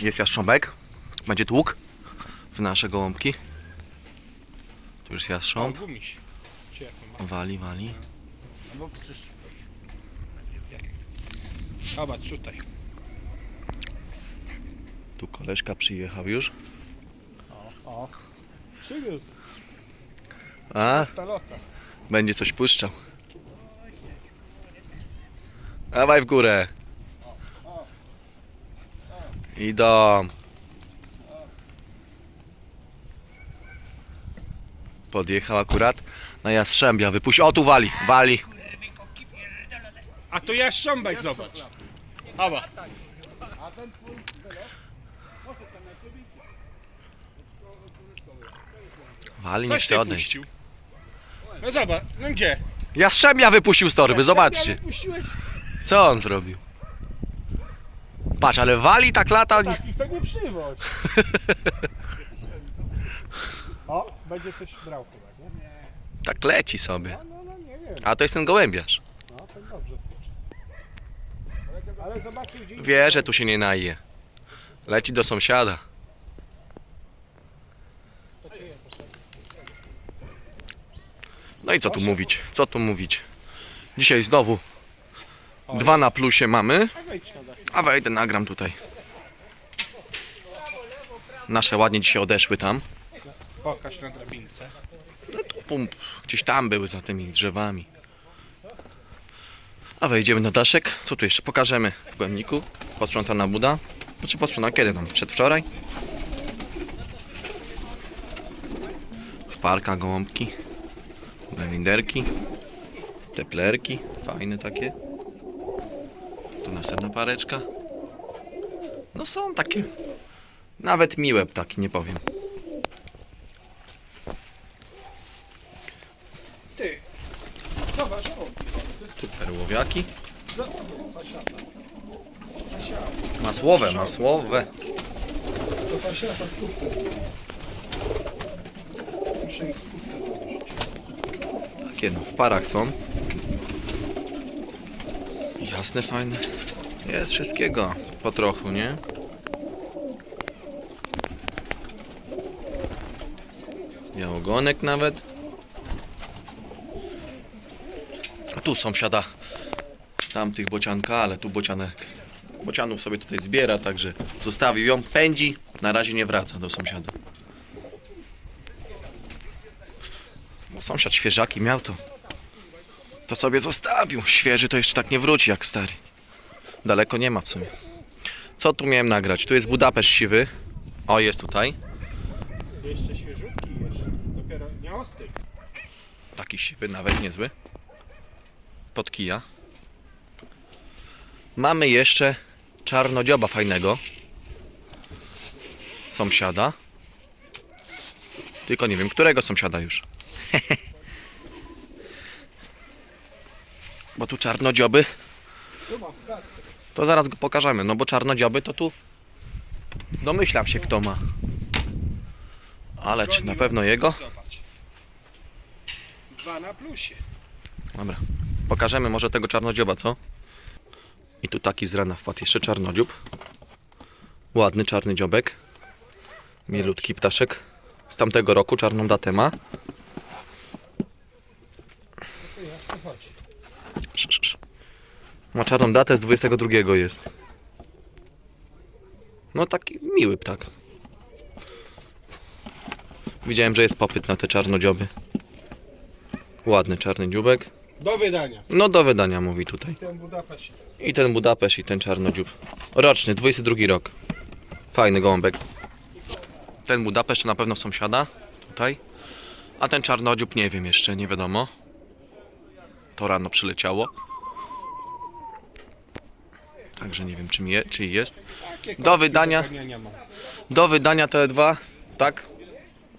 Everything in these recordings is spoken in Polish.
Jest jastrząbek. Będzie tłuk w nasze gołąbki. Tu już jastrząb. gumiś. Czy jak on ma? Wali, wali. No bo przecież... Zobacz tutaj. Tu koleżka przyjechał już. O. Przywiózł. A, Stalota. będzie coś puszczał. Dawaj w górę. Idą. Podjechał akurat na Jastrzębia. Wypuść. O, tu wali, wali. A tu jest szcząbek, zobacz. Ała. Wali, nie Coś chce ty odejść. puścił. No zobacz, no gdzie? Jastrzębia wypuścił z torby, zobaczcie. Puściłeś Co on zrobił? Patrz, ale wali tak lata. takich, to nie przywoź. O, będzie coś brał chyba, nie? Tak leci sobie. No, no, nie wiem. A to jest ten gołębiarz. No, to dobrze. Ale zobaczył gdzie Wie, że tu się nie naje. Leci do sąsiada. No i co tu mówić? Co tu mówić? Dzisiaj znowu dwa na plusie mamy, A wejdę, nagram tutaj. Nasze ładnie dzisiaj odeszły tam. Pokaż na drabince. Pum, gdzieś tam były za tymi drzewami. A wejdziemy na daszek. Co tu jeszcze pokażemy w głębniku? Posprzątana buda. Znaczy posprzątana kiedy tam? Przedwczoraj? Parka, gołąbki. Lewinderki. Teplerki. Fajne takie. Tu następna pareczka. No są takie. Nawet miłe ptaki, nie powiem. Ty. Zobacz. Tu perłowiaki. Masłowe, masłowe. To. Muszę ich założyć. Takie no, w parach są. Jasne, fajne. Jest wszystkiego po trochu, nie? Białogonek nawet. A tu sąsiada tamtych bocianka, ale tu bocianek bocianów sobie tutaj zbiera, także zostawił ją, pędzi, na razie nie wraca do sąsiada. Bo sąsiad świeżaki miał to. To sobie zostawił. Świeży to jeszcze tak nie wróci jak stary. Daleko nie ma w sumie. Co tu miałem nagrać? Tu jest Budapeszt siwy. O, jest tutaj. Jeszcze świeżutki jeszcze. Dopiero nie ostry. Taki siwy, nawet niezły. Pod kija. Mamy jeszcze czarnodzioba fajnego. Sąsiada. Tylko nie wiem, którego sąsiada już. Bo tu czarnodzioby, to zaraz go pokażemy. No bo czarnodzioby to tu domyślam się kto ma. Ale czy na pewno jego? Dwa na plusie. Dobra. Pokażemy może tego czarnodzioba, co? I tu taki z rana wpadł jeszcze czarnodziób. Ładny czarny dziobek. Mielutki ptaszek. Z tamtego roku czarną datę ma. Ma czarną datę, z 22 jest. No taki miły ptak. Widziałem, że jest popyt na te czarnodzioby. Ładny czarny dziubek. Do wydania. No do wydania mówi tutaj. Ten Budapeszt. I ten Budapeszt i ten czarnodziób. Roczny, 22 rok. Fajny gołąbek. Ten Budapeszt na pewno sąsiada. Tutaj. A ten czarnodziób nie wiem jeszcze, nie wiadomo. To rano przyleciało. Także nie wiem czym je, czy jest. Do wydania. do wydania te dwa, tak?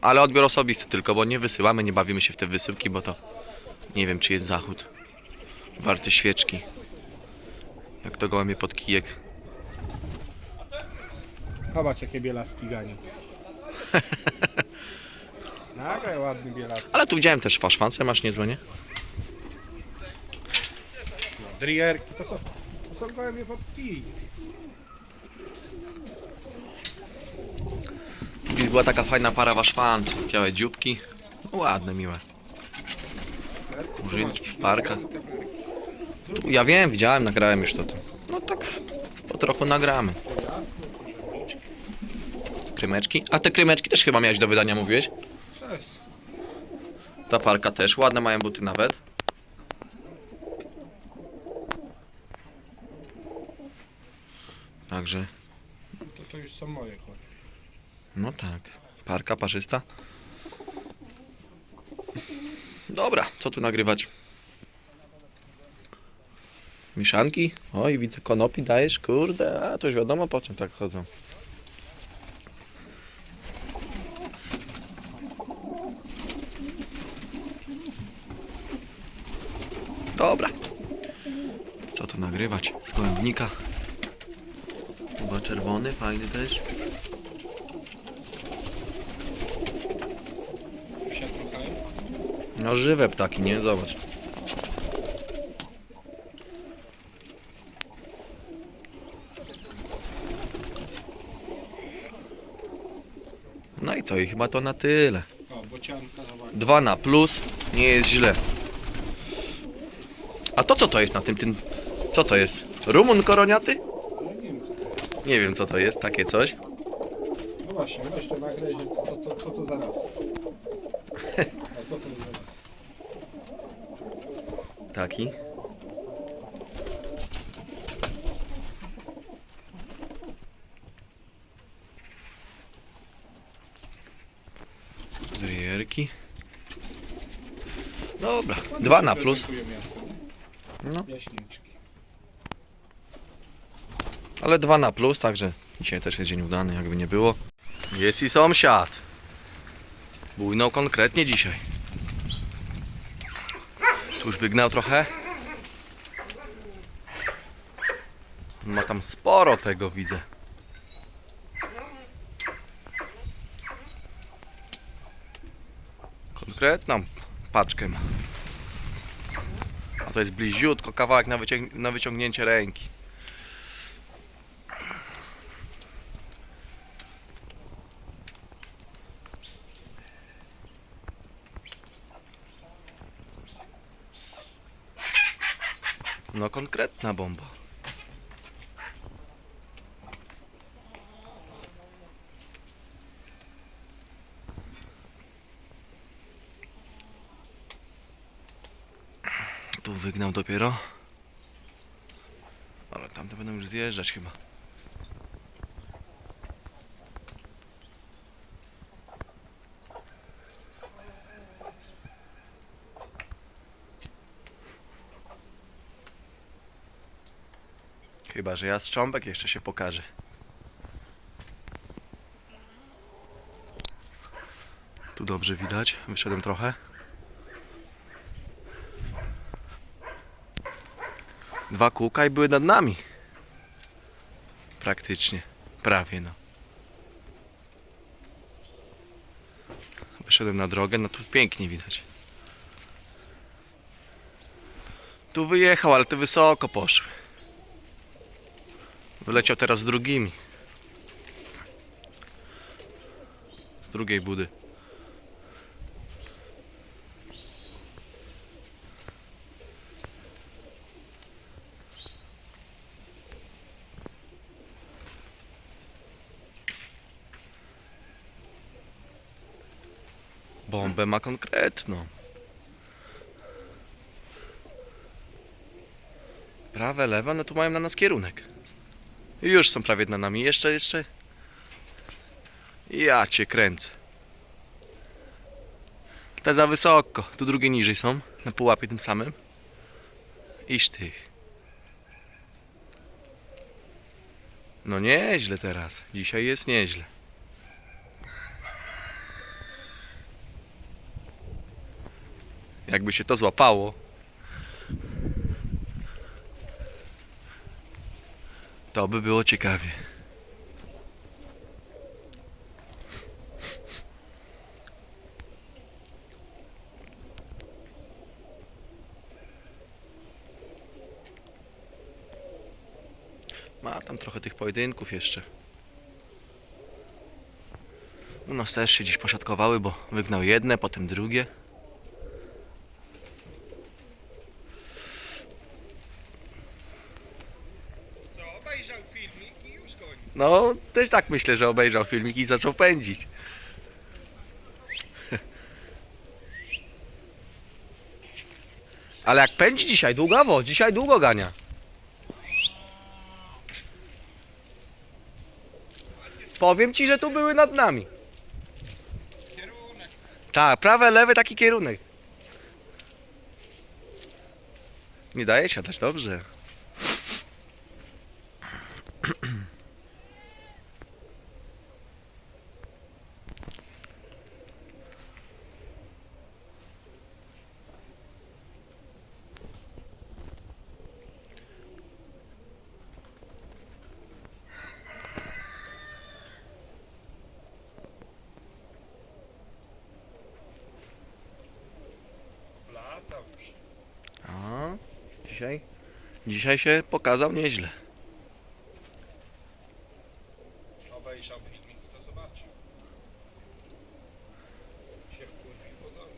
Ale odbiór osobisty tylko, bo nie wysyłamy, nie bawimy się w te wysyłki, bo to nie wiem czy jest zachód. Warty świeczki. Jak to gołębie pod kijek. Zobacz jakie bielaski ganią. Nagraj ładny bielaski. Ale tu widziałem też faszwance, masz niezłe, nie? Drierki. To są, to są gołębie pod kij. Kiedyś była taka fajna para waszwan, białe dzióbki. No ładne, miłe. Murzynki w parkach. Tu, ja wiem, widziałem, nagrałem już to. tu. No tak, po trochu nagramy. Krymeczki? A te krymeczki też chyba miałeś do wydania, mówiłeś? Cześć. Ta parka też, ładne mają buty nawet. Także, To, to już są moje no tak, parka parzysta. Dobra, co tu nagrywać? Mieszanki? Oj, widzę konopi dajesz, kurde, a to już wiadomo po czym tak chodzą. Dobra. Co tu nagrywać? Z gołębnika. Chyba czerwony, fajny też. Truchają? No żywe ptaki, nie? Zobacz. No i co? I chyba to na tyle. Dwa na plus, nie jest źle. A to co to jest na tym, tym... Co to jest? Rumun koroniaty? Ale nie wiem co to jest. Nie wiem co to jest, takie coś. No właśnie, weź to nagraj, że to, to, to, co to zaraz. A co to jest zaraz? Taki. Ryjerki. Dobra, dwa na plus. No, Jaśniczki. Ale dwa na plus, także dzisiaj też jest dzień udany, jakby nie było. Jest i sąsiad. Bujnął konkretnie dzisiaj. Tu już wygnał trochę. Ma tam sporo tego, widzę. Konkretną paczkę ma. A to jest bliziutko, kawałek na, wyciąg- na wyciągnięcie ręki. No konkretna bomba. Tu wygnał dopiero. Ale tamte będą już zjeżdżać chyba. Chyba, że ja strząbek jeszcze się pokaże. Tu dobrze widać. Wyszedłem trochę. Dwa kółka i były nad nami. Praktycznie. Prawie no. Wyszedłem na drogę, no tu pięknie widać. Tu wyjechał, ale te wysoko poszły. Wyleciał teraz z drugimi. Z drugiej budy. Bombę ma konkretną. Prawe, lewe, no tu mają na nas kierunek. Już są prawie nad nami. Jeszcze, jeszcze. Ja cię kręcę. Te za wysoko. Tu drugie niżej są. Na pułapie tym samym. Iż ty. No nieźle teraz. Dzisiaj jest nieźle. Jakby się to złapało. To by było ciekawie. Ma tam trochę tych pojedynków jeszcze. U nas też się dziś posiadkowały, bo wygnał jedne, potem drugie. Filmik i już koniec. No, też tak myślę, że obejrzał filmik i zaczął pędzić. Ale jak pędzi dzisiaj, długawo, dzisiaj długo gania. Powiem ci, że tu były nad nami. Kierunek. Tak, prawe, lewe taki kierunek. Nie daje siadać, dobrze. Lata już. A, dzisiaj, dzisiaj się pokazał nieźle. Obejrzał filmik, to zobaczył. Się wkurwił po domu.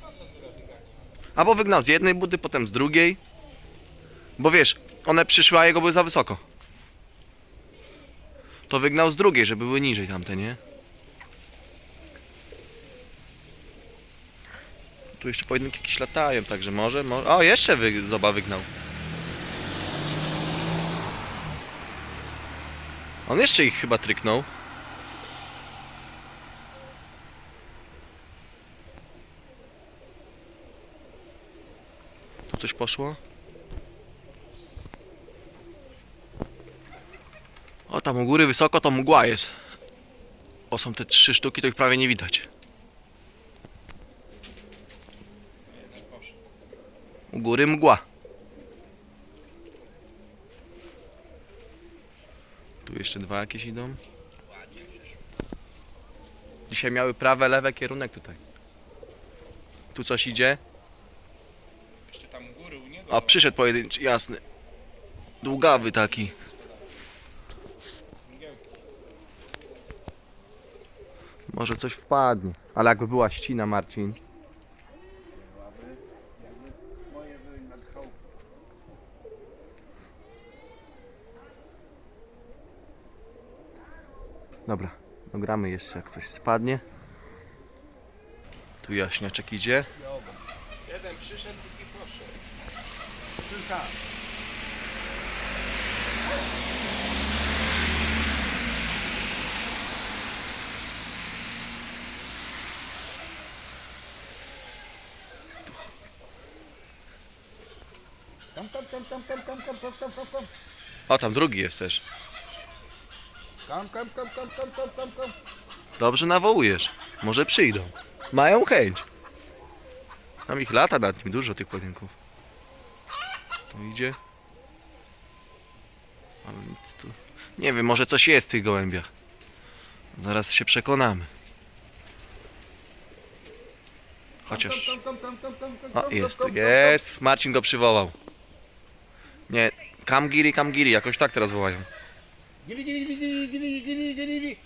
Procedura wygania. Albo wygnał z jednej budy, potem z drugiej. Bo wiesz, one przyszły, a jego były za wysoko. To wygnał z drugiej, żeby były niżej tamte, nie? Tu jeszcze pojedynki jakieś latają, także może, może... O, jeszcze wy... zoba wygnał. On jeszcze ich chyba tryknął. Tu coś poszło? Tam u góry wysoko to mgła jest. O, są te trzy sztuki, to ich prawie nie widać. U góry mgła. Tu jeszcze dwa jakieś idą. Dzisiaj miały prawe, lewe kierunek tutaj. Tu coś idzie. Jeszcze tam u góry u niego. A przyszedł pojedynczy, jasny. Długawy taki. Może coś wpadnie. Ale jakby była ścina, Marcin. Dobra, dogramy jeszcze jak coś spadnie. Tu jaśniaczek idzie. Jeden przyszedł, drugi poszedł. Kam, kam, kam, kam, kam, kam, kam, kam, kam, kam, kam. O, tam drugi jest też. Kam, kam, kam, kam, kam, kam, kam, kam. Dobrze nawołujesz. Może przyjdą. Mają chęć. Tam ich lata nad nim, dużo tych pojedynków. Tu idzie. Ale nic tu. Nie wiem, może coś jest w tych gołębiach. Zaraz się przekonamy. Chociaż. O, jest, jest. Marcin go przywołał. Nie, Kamgiri, Kamgiri, jakoś tak teraz wołają. gili, gili, gili, gili, gili, gili.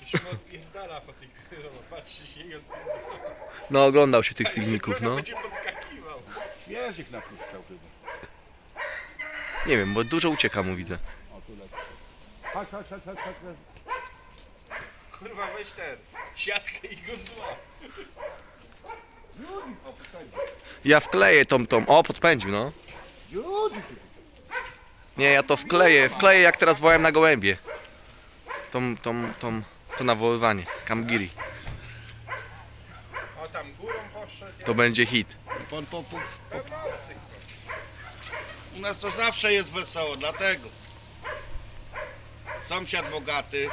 Już mu odpierdala po tych patrzy się i odpierdala. No, oglądał się tych filmików, no. Będzie podskakiwał. Język napuszczał chyba. Nie wiem, bo dużo ucieka mu widzę. O, tu lecę. Chodź, chodź, chodź, chodź, chodź. chodź. Kurwa weź ten, siatkę i go złap. Ja wkleję tą, tą. O, podpędził, no. Nie, ja to wkleję, wkleję jak teraz wołałem na gołębie. Tą, tą, tą, to nawoływanie. Kamgiri. O tam górą poszedł. To będzie hit. Pan, po, po. Pełnocy. U nas to zawsze jest wesoło, dlatego. Sąsiad bogaty.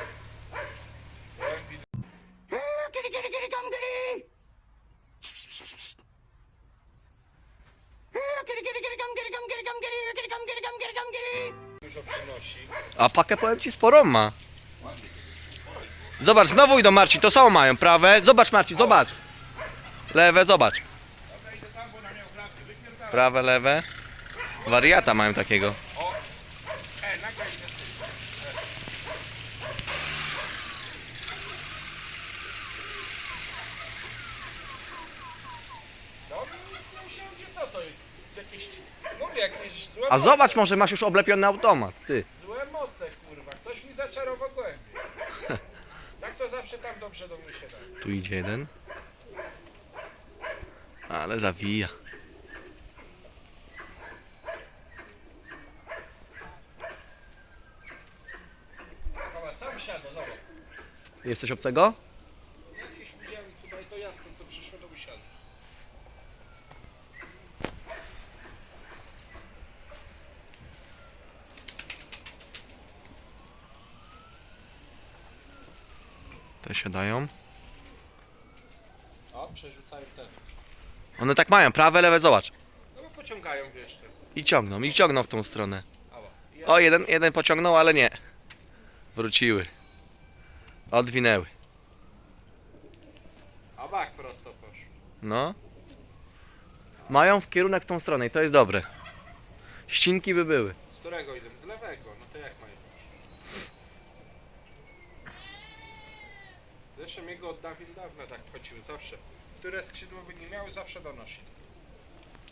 A pakę powiem ci sporą ma. Zobacz, znowu idą Marcin, to samo mają, prawe. Zobacz Marcin, zobacz. Lewe, zobacz. Prawe, lewe. Wariata mają takiego. A zobacz, może masz już oblepiony automat, ty. Zaczarował głębiej. Tak to zawsze tam dobrze do mnie się da. Tu idzie jeden. Ale zawija. Dobra, sam siadę, dobra. Jesteś obcego? Jakieś widziałem tutaj to jasne, co przyszło do usiadu. Te siadają. O, przerzucają te. One tak mają, prawe, lewe, zobacz. No bo pociągają wiesz te. I ciągną, i ciągną w tą stronę. Ała. I O, jeden, jeden pociągnął, ale nie. Wróciły. Odwinęły. A bak prosto poszło. No. Mają w kierunek w tą stronę i to jest dobre. Ścinki by były. Z którego idą? Z lewego. No to jak mają? Zresztą jego od dawien dawna tak chodziły, zawsze. Które skrzydło by nie miały, zawsze donosi.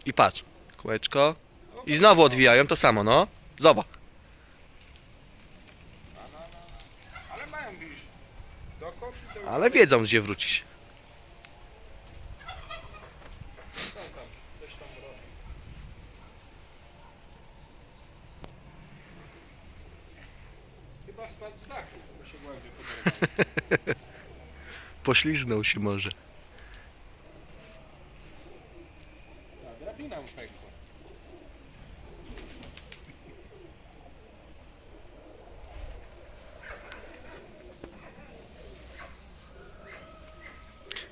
I patrz. Kółeczko. No, I znowu odwijają to samo, no. Zobacz. Ale mają gdzieś. Dokąd i to już Ale wiedzą gdzie wrócić. są tam. Coś tam robią. Chyba spadł z dachu, bo się głębiej podoba. Pośliznął się może.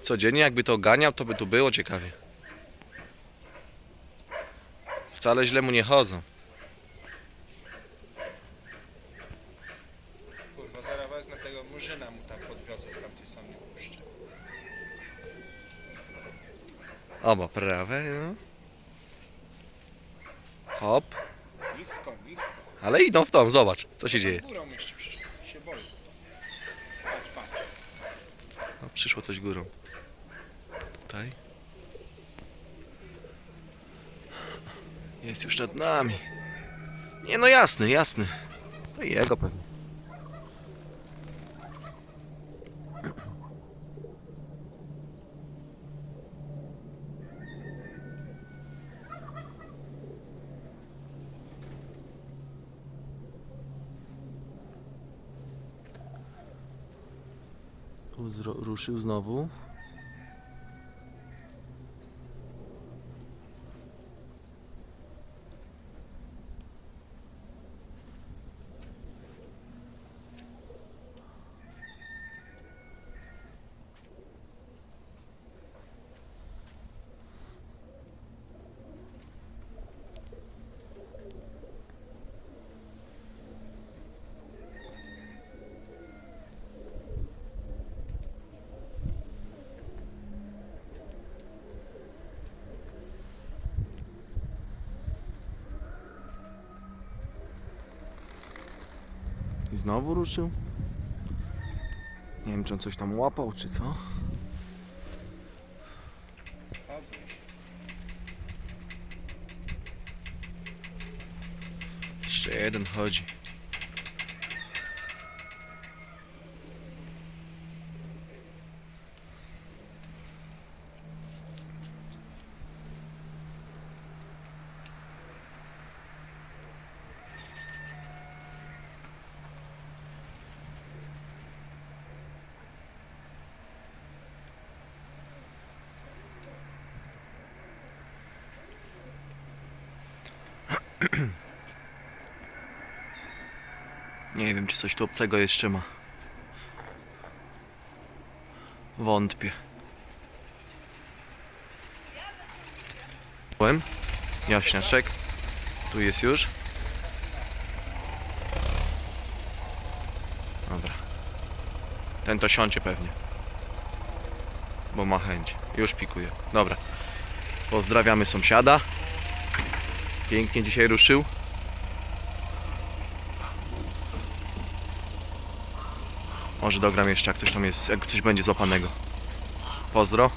Codziennie jakby to oganiał, to by tu było ciekawie. Wcale źle mu nie chodzą. Kurwa, zaraz wezmę tego murzyna mu tam podwiozę z tamtej strony puszczę. Oba prawe, no. Hop. Nisko, nisko. Ale idą w tą, zobacz, co się dzieje. Górą jeszcze przyszło, się. Patrz, patrz. No, przyszło coś górą. Tutaj. Jest już nad nami. Nie no jasny, jasny. To jego pewnie. Tu zro- ruszył znowu. Znowu ruszył. Nie wiem, czy on coś tam łapał, czy co. Jeszcze jeden chodzi. Nie wiem, czy coś tu obcego jeszcze ma. Wątpię. Byłem. Jaśniaszek. Tu jest już. Dobra. Ten to siącie pewnie. Bo ma chęć. Już pikuje. Dobra. Pozdrawiamy sąsiada. Pięknie dzisiaj ruszył. Może dogram jeszcze jak coś tam jest, jak coś będzie złapanego. Pozdro.